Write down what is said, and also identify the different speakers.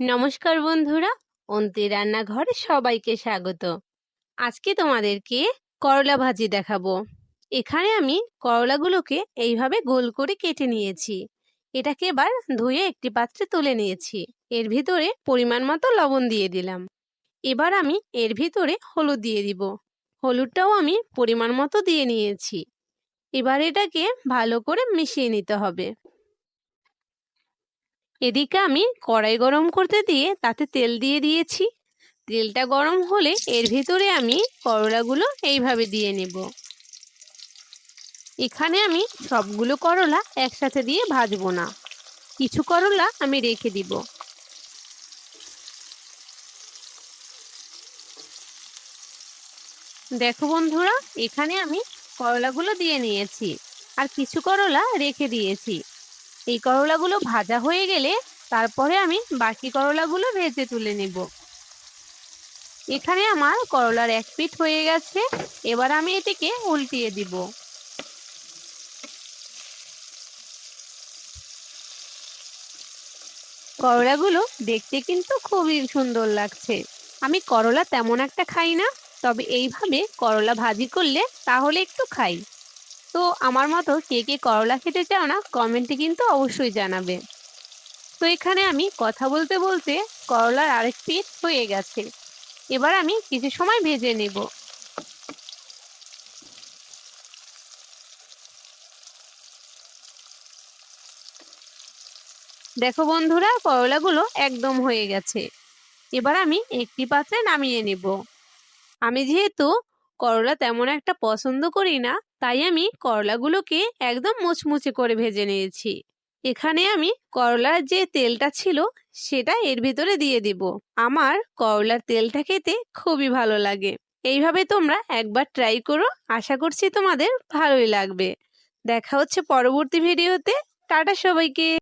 Speaker 1: নমস্কার বন্ধুরা, অন্তি রান্নাঘরে সবাইকে স্বাগত। আজকে তোমাদেরকে করলা ভাজি দেখাবো। এখানে আমি করলাগুলোকে এইভাবে গোল করে কেটে নিয়েছি। এটাকে এবার ধুয়ে একটি পাত্রে তুলে নিয়েছি। এর ভিতরে পরিমাণ মতো লবণ দিয়ে দিলাম। এবার আমি এর ভিতরে হলুদ দিয়ে দিব। হলুদটাও আমি পরিমাণ মতো দিয়ে নিয়েছি। এবার এটাকে ভালো করে মিশিয়ে নিতে হবে। এদিকে আমি কড়াই গরম করতে দিয়ে তাতে তেল দিয়ে দিয়েছি। তেলটা গরম হলে এর ভিতরে আমি করলাগুলো এইভাবে দিয়ে নেব। এখানে আমি সবগুলো করলা একসাথে দিয়ে ভাজবো না। কিছু করলা আমি রেখে দিব। দেখো বন্ধুরা, এখানে আমি করলাগুলো দিয়ে নিয়েছি। আর কিছু করলা রেখে দিয়েছি। এই করলাগুলো ভাজা হয়ে গেলে তারপরে আমি বাকি করলাগুলো ভেজে তুলে নেব। এখানে আমার করলার এক পিঠ হয়ে গেছে, এবার আমি এটিকে উল্টিয়ে দিব। করলাগুলো দেখতে কিন্তু খুবই সুন্দর লাগছে। আমি করলা তেমন একটা খাই না, তবে এইভাবে করলা ভাজি করলে তাহলে একটু খাই। তো আমার মতো কে কে করলা খেতে চাও না কমেন্টে কিন্তু অবশ্যই জানাবে। তো এখানে আমি কথা বলতে বলতে করলার আরেক হয়ে গেছে। এবার আমি কিছু সময় ভেজে নেব। দেখো বন্ধুরা, করলাগুলো একদম হয়ে গেছে। এবার আমি একটি পাত্রে নামিয়ে নেব। আমি যেহেতু করলা তেমন একটা পছন্দ করি না তাই আমি করলাগুলোকে একদম মুচমুচে করে ভেজে নিয়েছি। এখানে আমি করলার যে তেলটা ছিল, সেটা এর ভিতরে দিয়ে দিব। আমার করলার তেলটা খেতে খুবই ভালো লাগে। এইভাবে তোমরা একবার ট্রাই করো, আশা করছি তোমাদের ভালোই লাগবে। দেখা হচ্ছে পরবর্তী ভিডিওতে। টাটা সবাইকে!